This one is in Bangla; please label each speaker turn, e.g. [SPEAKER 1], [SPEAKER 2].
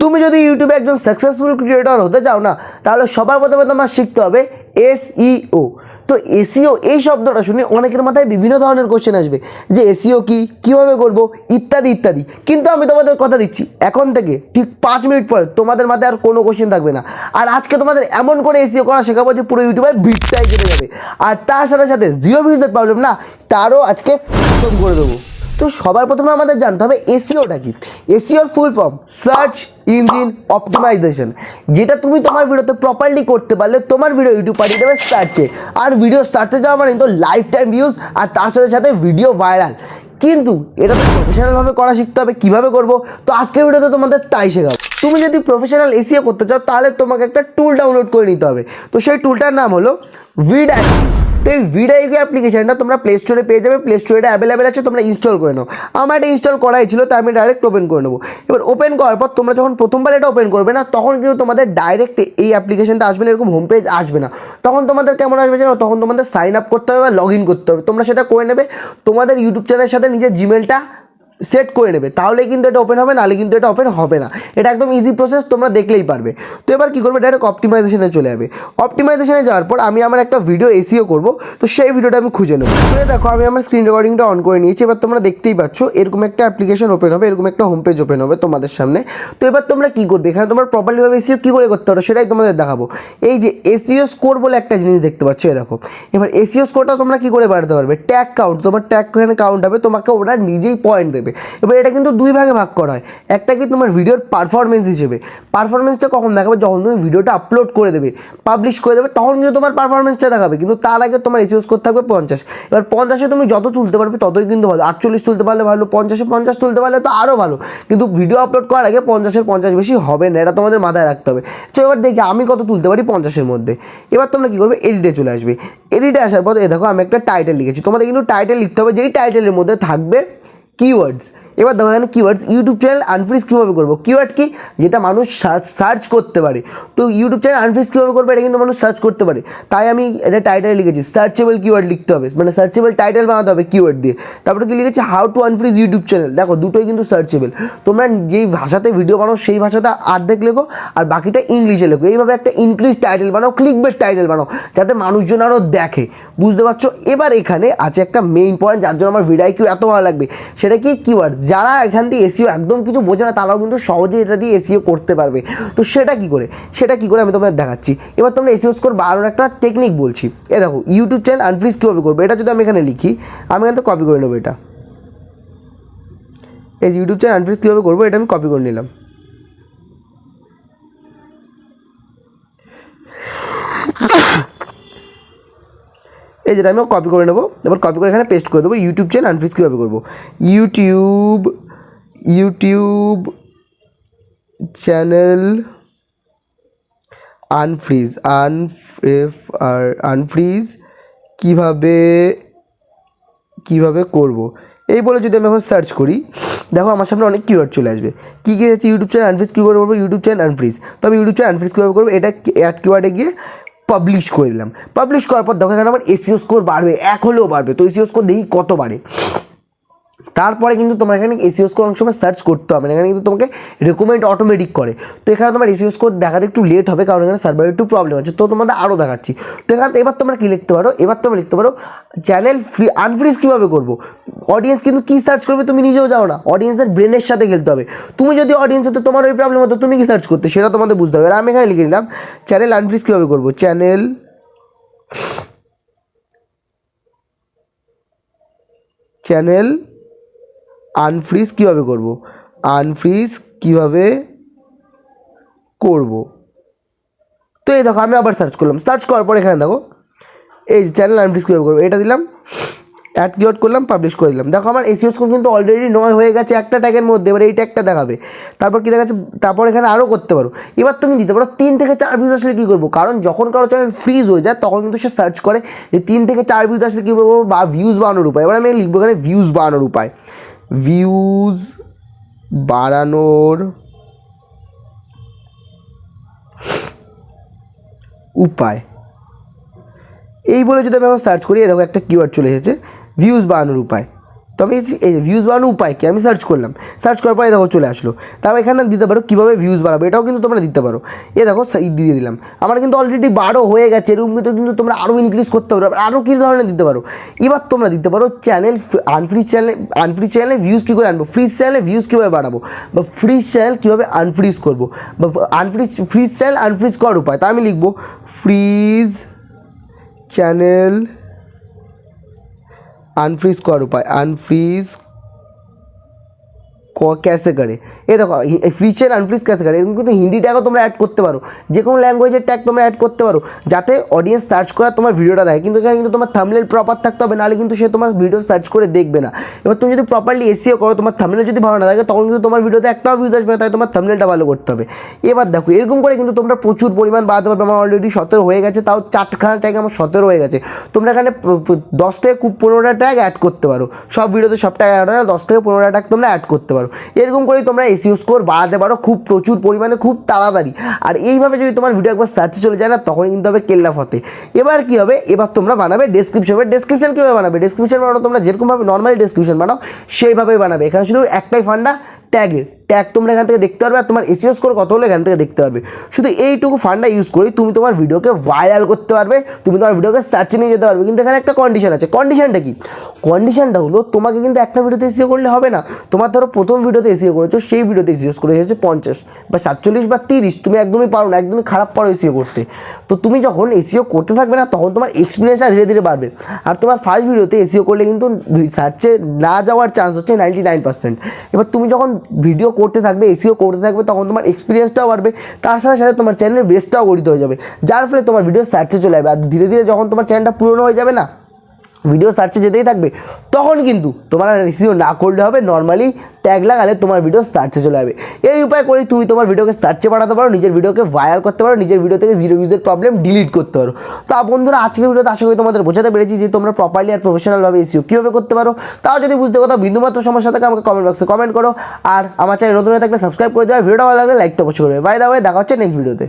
[SPEAKER 1] তুমি যদি ইউটিউবে একজন সাকসেসফুল ক্রিয়েটর হতে চাও না, তাহলে সবার প্রথমে তোমার শিখতে হবে এসইও তো এসিও এই শব্দটা শুনে অনেকের মাথায় বিভিন্ন ধরনের কোশ্চেন আসবে, যে এসিও কি, কীভাবে করব, ইত্যাদি ইত্যাদি। কিন্তু আমি তোমাদের কথা দিচ্ছি, এখন থেকে ঠিক পাঁচ মিনিট পরে তোমাদের মাথায় আর কোনো কোশ্চেন থাকবে না। আর আজকে তোমাদের এমন করে এসিও করা শেখাবো যে পুরো ইউটিউবের ভিড়টাই কেটে যাবে। আর তার সাথে সাথে জিরো ভিউজের প্রবলেম না, তারও আজকে খতম করে দেবো। তো সবার প্রথমে আমাদের জানতে হবে এসিওটা কি? এসিওর full form search engine optimization যেটা তুমি তোমার ভিডিওতে প্রপারলি করতে পারলে তোমার ভিডিও ইউটিউব পাঠিয়ে দেবে সার্চে আর ভিডিও সার্চে যাওয়া মানে তো লাইফ টাইম ভিউজ আর তার সাথে সাথে ভিডিও ভাইরাল কিন্তু এটা তো প্রফেশনালভাবে করা শিখতে হবে, কীভাবে করব? তো আজকের ভিডিওতে তোমাদের তাই শেখাবো। তুমি যদি প্রফেশনাল এসিও করতে চাও, তাহলে তোমাকে একটা টুল ডাউনলোড করে নিতে হবে। তো সেই টুলটার নাম হলো ভিড তো এই ভিডাইগো অ্যাপ্লিকেশনটা তোমরা প্লে স্টোরে পেয়ে যাবে প্লে স্টোরে এটা অ্যাভেলেবেল আছে, তোমরা ইনস্টল করে নাও। আমার এটা ইনস্টল করাই ছিল তাই আমি ডাইরেক্ট ওপেন করে নেব। এবার ওপেন করার পর তোমরা যখন প্রথমবার এটা ওপেন করবে না, তখন কিন্তু তোমাদের ডাইরেক্ট এই অ্যাপ্লিকেশনটা আসবে না, এরকম হোম পেজ আসবে না। তখন তোমাদের কেমন আসবে জানো? তখন তোমাদের সাইন আপ করতে হবে বা লগ ইন করতে হবে। তোমরা সেটা করে নেবে। তোমাদের ইউটিউব চ্যানেলের সাথে নিজের জিমেলটা সেট করে নেবে। তাহলে কিন্তু এটা ওপেন হবে, নাহলে কিন্তু এটা ওপেন হবে না। এটা একদম ইজি প্রসেস তোমরা দেখলেই পারবে। তো এবার কী করবে? ডাইরেক্ট অপটিমাইজেশনে চলে যাবে। অপটিমাইজেশনে যাওয়ার পর আমি আমার একটা ভিডিও এসিও করব। তো সেই ভিডিওটা আমি খুঁজে নেব। তো দেখো, আমি আমার স্ক্রিন রেকর্ডিংটা অন করে নিয়েছি। এবার তোমরা দেখতেই পাচ্ছ, এরকম একটা অ্যাপ্লিকেশন ওপেন হবে, এরকম একটা হোম পেজ ওপেন হবে তোমাদের সামনে। তো এবার তোমরা কী করবে? এখানে তোমরা প্রপারলিভাবে এসিও কী করে করতে পারো সেটাই তোমাদের দেখাবো। এই যে এসিও স্কোর বলে একটা জিনিস দেখতে পাচ্ছ, এই দেখো। এবার এসিও স্কোরটা তোমরা কী করে বাড়াতে পারবে? ট্যাগ কাউন্ট তোমার ট্যাগ এখানে কাউন্ট হবে, তোমাকে ওরা নিজেই পয়েন্ট দেবে। এবার এটা কিন্তু দুই ভাগে ভাগ করা হয়। একটা কি তোমার ভিডিওর পারফরমেন্স হিসেবে। পারফরমেন্সটা কখন দেখাবে? যখন তুমি ভিডিওটা আপলোড করে দেবে পাবলিশ করে দেবে, তখন কিন্তু তোমার পারফরমেন্সটা দেখাবে। কিন্তু তার আগে তোমার এসিও স্কোর থাকবে পঞ্চাশ। এবার পঞ্চাশে তুমি যত তুলতে পারবে, ততই কিন্তু ভালো। আটচল্লিশ তুলতে পারলে ভালো, পঞ্চাশে পঞ্চাশ তুলতে পারলে তো আরও ভালো। কিন্তু ভিডিও আপলোড করার আগে পঞ্চাশের পঞ্চাশ বেশি হবে না, এটা তোমাদের মাথায় রাখতে হবে। তো এবার দেখি, আমি কত তুলতে পারি পঞ্চাশের মধ্যে? এবার তোমরা কী করবে? এডিটে চলে আসবে। এডিটে আসার পর, এ দেখো আমি একটা টাইটেল লিখেছি। তোমাদের কিন্তু টাইটেল লিখতে হবে, যেই টাইটেলের মধ্যে থাকবে কিওয়ার্ডস এবার দেখো এখানে কিওয়ার্ডস ইউটিউব চ্যানেল আনফ্রিজ কীভাবে করব? কিওয়ার্ড কি? যেটা মানুষ সার্চ করতে পারে। তো ইউটিউব চ্যানেল আনফ্রিজ কীভাবে করবে? এটা কিন্তু মানুষ সার্চ করতে পারে। তাই আমি এটা টাইটেল লিখেছি সার্চেবল কিওয়ার্ড লিখতে হবে। মানে সার্চেবল টাইটেল বানাতে হবে কিওয়ার্ড দিয়ে। তারপরে কি লিখেছি? How to unfreeze YouTube channel দেখো, দুটোই কিন্তু সার্চেবল তোমরা যেই ভাষাতে ভিডিও বানাও, সেই ভাষাতে আর্ধেক লেখো, আর বাকিটা ইংলিশে লেখো। এইভাবে একটা ইনক্রিজ টাইটেল বানাও ক্লিক বেস টাইটেল বানাও, যাতে মানুষজন আরও দেখে। বুঝতে পারছ? এবার এখানে আছে একটা মেইন পয়েন্ট যার জন্য আমার ভিডিও কিউ এত ভালো লাগবে। সেটা কি? কিওয়ার্ড যারা এখান দিয়ে এসিও একদম কিছু বোঝে না, তারাও কিন্তু সহজে এটা দিয়ে এসিও করতে পারবে। তো সেটা কি করে? সেটা কি করে আমি তোমাদের দেখাচ্ছি। এবার তোমরা এসিও স্কোর বাড়ানোর একটা টেকনিক বলছি। এ দেখো ইউটিউব চ্যানেল আনফ্রিজ কীভাবে করব? এটা যদি আমি এখানে লিখি, আমি এখান কপি করে নেব এটা। এই ইউটিউব চ্যানেল আনফ্রিজ কীভাবে করব, এটা আমি কপি করে নিলাম। এই যেটা আমি কপি করে নেব, এবার কপি করে এখানে পেস্ট করে দেবো ইউটিউব চ্যানেল আনফ্রিজ কীভাবে করব? ইউটিউব ইউটিউব চ্যানেল আনফ্রিজ আনফ এফ আর আনফ্রিজ কীভাবে কীভাবে করব? এই বলে যদি আমি এখন সার্চ করি, দেখো আমার সামনে অনেক কিওয়ার্ড চলে আসবে। কী কী হচ্ছে ইউটিউব চ্যানেল আনফ্রিজ কীভাবে করব? ইউটিউব চ্যানেল আনফ্রিজ তো আমি ইউটিউব চ্যানেল আনফ্রিজ কীভাবে করব? এটা অ্যাড কিওয়ার্ডে গিয়ে পাবলিশ করে দিলাম। পাবলিশ করার পর দেখো এখানে আমার এসিও স্কোর বাড়বে, এক হলেও বাড়বে। তো এসিও স্কোর দেখি কত বাড়ে। তারপরে কিন্তু তোমার এখানে এসিও স্কোর অনেক সময় সার্চ করতে হবে না। এখানে কিন্তু তোমাকে রেকমেন্ড অটোমেটিক করে। তো এখানে তোমার এসিও স্কোর দেখাতে একটু লেট হবে, কারণ এখানে সার্ভারের একটু প্রবলেম আছে। তো তোমাদের আরও দেখাচ্ছি। তো এখানে এবার তোমরা কী লিখতে পারো? এবার তোমরা লিখতে পারো চ্যানেল ফ্রি আনফ্রিজ কীভাবে করব? অডিয়েন্স কিন্তু কী সার্চ করবে তুমি নিজেও যাও না। অডিয়েন্সের ব্রেনের সাথে খেলতে হবে। তুমি যদি অডিয়েন্স হতে তোমার ওই প্রবলেম হতো, তুমি কি সার্চ করতে? সেটা তোমাদের বুঝতে হবে। আর আমি এখানে লিখে দিলাম চ্যানেল আনফ্রিজ কীভাবে করব? চ্যানেল চ্যানেল আনফ্রিজ কীভাবে করব? আনফ্রিজ কীভাবে করব? তো এই দেখো, আমি আবার সার্চ করলাম। সার্চ করার পর এখানে দেখো, এই চ্যানেল আনফ্রিজ কীভাবে করব, এটা দিলাম অ্যাড কিওয়ার্ড করলাম পাবলিশ করে দিলাম। দেখো, আমার এসিও স্কোর কিন্তু অলরেডি নয় হয়ে গেছে একটা ট্যাগের মধ্যে, এবার এই ট্যাগটা দেখাবে। তারপর কী দেখাচ্ছে? তারপর এখানে আরও করতে পারো। এবার তুমি দিতে পারো, তিন থেকে চার ভিউজ আসলে কী করব? কারণ যখন কারও চ্যানেল ফ্রিজ হয়ে যায়, তখন কিন্তু সে সার্চ করে যে তিন থেকে চার ভিউজ আসলে কী করব, বা ভিউজ বাড়ানোর উপায়। এবার আমি লিখব এখানে ভিউজ বাড়ানোর উপায়। ভিউজ বাড়ানোর উপায়। এই বলে যদি আমি এখন সার্চ করি দেখো একটা কিওয়ার্ড চলে এসেছে ভিউজ বাড়ানোর উপায়। তো তো আমি এই ভিউজ বাড়ানোর উপায় কি? আমি সার্চ করলাম। সার্চ করার পরে দেখো চলে আসলো। তারপর এখানে দিতে পারো কীভাবে ভিউজ বাড়াবে, এটাও কিন্তু তোমরা দিতে পারো। এ দেখো দিয়ে দিলাম। আমার কিন্তু অলরেডি বারো হয়ে গেছে এরকম কিন্তু কিন্তু তোমরা আরও ইনক্রিজ করতে পারো। আরও কী ধরনের দিতে পারো? এবার তোমরা দিতে পারো চ্যানেল আনফ্রিজ চ্যানেলে আনফ্রিজ চ্যানেলে ভিউজ কী করে আনব? ফ্রিজ চ্যানেলে ভিউজ কীভাবে বাড়াবো? বা ফ্রিজ চ্যানেল কীভাবে আনফ্রিজ করব? বা আনফ্রিজ ফ্রিজ চ্যানেল আনফ্রিজ করার উপায়। তা আমি লিখব ফ্রিজ চ্যানেল আনফ্রিজ করার উপায়। আনফ্রিজ ক্যাসে করে। এ দেখো ফ্রিচের আনফ্রিজ ক্যাসে করে। এরকম কিন্তু হিন্দি ট্যাগও তোমরা অ্যাড করতে পারো। যে কোনো ল্যাঙ্গুয়েজের ট্যাগ তোমরা অ্যাড করতে পারো। যাতে অডিয়েন্স সার্চ করা তোমার ভিডিওটা দেয় কিন্তু এখানে কিন্তু তোমার থামলেল প্রপার থাকতে হবে। নাহলে কিন্তু সে তোমার ভিডিও সার্চ করে দেখবে না। এবার তুমি যদি প্রপারলি এসিও করো, তোমার থামলেল যদি ভালো না থাকে, তখন কিন্তু তোমার ভিডিওতে একটাও ভিউজ আসবে না। তাই তোমার থামলেলটা ভালো করতে হবে। এবার দেখো, এরকম করে কিন্তু তোমরা প্রচুর পরিমাণ বাড়াতে পারবে। আমার অলরেডি সতেরো হয়ে গেছে। তাও চারখানা ট্যাগ আমার সতেরো হয়ে গেছে। তোমরা এখানে দশ থেকে পনেরোটা ট্যাগ অ্যাড করতে পারো। সব ভিডিওতে সব ট্যাগ অ্যাড হয় দশ থেকে পনেরোটা ট্যাগ তোমরা অ্যাড করতে পারো। এরকম করেই তোমরা এসিও স্কোর বাড়াতে পারো খুব প্রচুর পরিমাণে, খুব তাড়াতাড়ি। আর এইভাবে যদি তোমার ভিডিও একবার সার্চে চলে যায় না তখন কিন্তু হবে কেল্লা ফতে। এবার কি হবে? এবার তোমরা বানাবে ডেসক্রিপশন এবার ডেসক্রিপশন কীভাবে বানাবে? ডেসক্রিপশন বানানো তোমরা যেরকমভাবে নর্মালি ডেসক্রিপশন বানাও, সেইভাবেই বানাবে। এখানে শুধু একটাই ফান্ডা ট্যাগের ট্যাগ তোমরা এখান থেকে দেখতে পারবে আর তোমার এসিও স্কোর কত হলো এখান থেকে দেখতে পারবে। শুধু এইটুকু ফান্ডা ইউজ করেই তুমি তোমার ভিডিওকে ভাইরাল করতে পারবে, তুমি তোমার ভিডিওকে সার্চে নিয়ে যেতে পারবে। কিন্তু এখানে একটা কন্ডিশন আছে। কন্ডিশনটা কি? কন্ডিশনটা হলো তোমাকে কিন্তু একটা ভিডিওতে এসিও করলে হবে না। তোমার ধরো প্রথম ভিডিওতে এসিও করেছ, সেই ভিডিওতে এসিও করে এসেছে পঞ্চাশ বা সাতচল্লিশ বা তিরিশ, তুমি একদমই পারো না, একদমই খারাপ পারো এসিও করতে। তো তুমি যখন এসিও করতে থাকবে না, তখন তোমার এক্সপিরিয়েন্সটা ধীরে ধীরে বাড়বে। আর তোমার ফার্স্ট ভিডিওতে এসিও করলে কিন্তু সার্চে না যাওয়ার চান্স হচ্ছে নাইনটি নাইন পার্সেন্ট এবার তুমি যখন ভিডিও করতে থাকবে এসিও করতে থাকবে, তখন তোমার এক্সপিরিয়েন্সটাও বাড়বে, তার সাথে সাথে তোমার চ্যানেলের বেসটাও গঠিত হয়ে যাবে। যার ফলে তোমার ভিডিও সার্চে চলে যাবে। আর ধীরে ধীরে যখন তোমার চ্যানেলটা পুরনো হয়ে যাবে না ভিডিও সার্চে যেতেই থাকবে, তখন কিন্তু তোমার রিসিও না করলে হবে নর্মালি ট্যাগ লাগালে তোমার ভিডিও সার্চে চলে যাবে। এই উপায় করেই তুমি তোমার ভিডিওকে সার্চে পাঠাতে পারো, নিজের ভিডিওকে ভাইরাল করতে পারো, নিজের ভিডিও থেকে জিরো ভিউজের প্রবলেম ডিলিট করতে পারো। তো বন্ধুরা, আজকের ভিডিওতে আশা করি তোমাদের বোঝাতে পেরেছি যে তোমরা প্রপারলি আর প্রফেশনালভাবে এসিও কীভাবে করতে পারো। তাও যদি বুঝতে কোথাও বিন্দুমাত্র সমস্যা থাকে আমাকে কমেন্ট বক্সে কমেন্ট করো। আর আমার চ্যানেল নতুন হয়ে থাকলে সাবস্ক্রাইব করে দেওয়ার ভিডিওটা ভালো লাগলে লাইক তো অবশ্যই করবে বাই দা দেখা হচ্ছে নেক্সট ভিডিওতে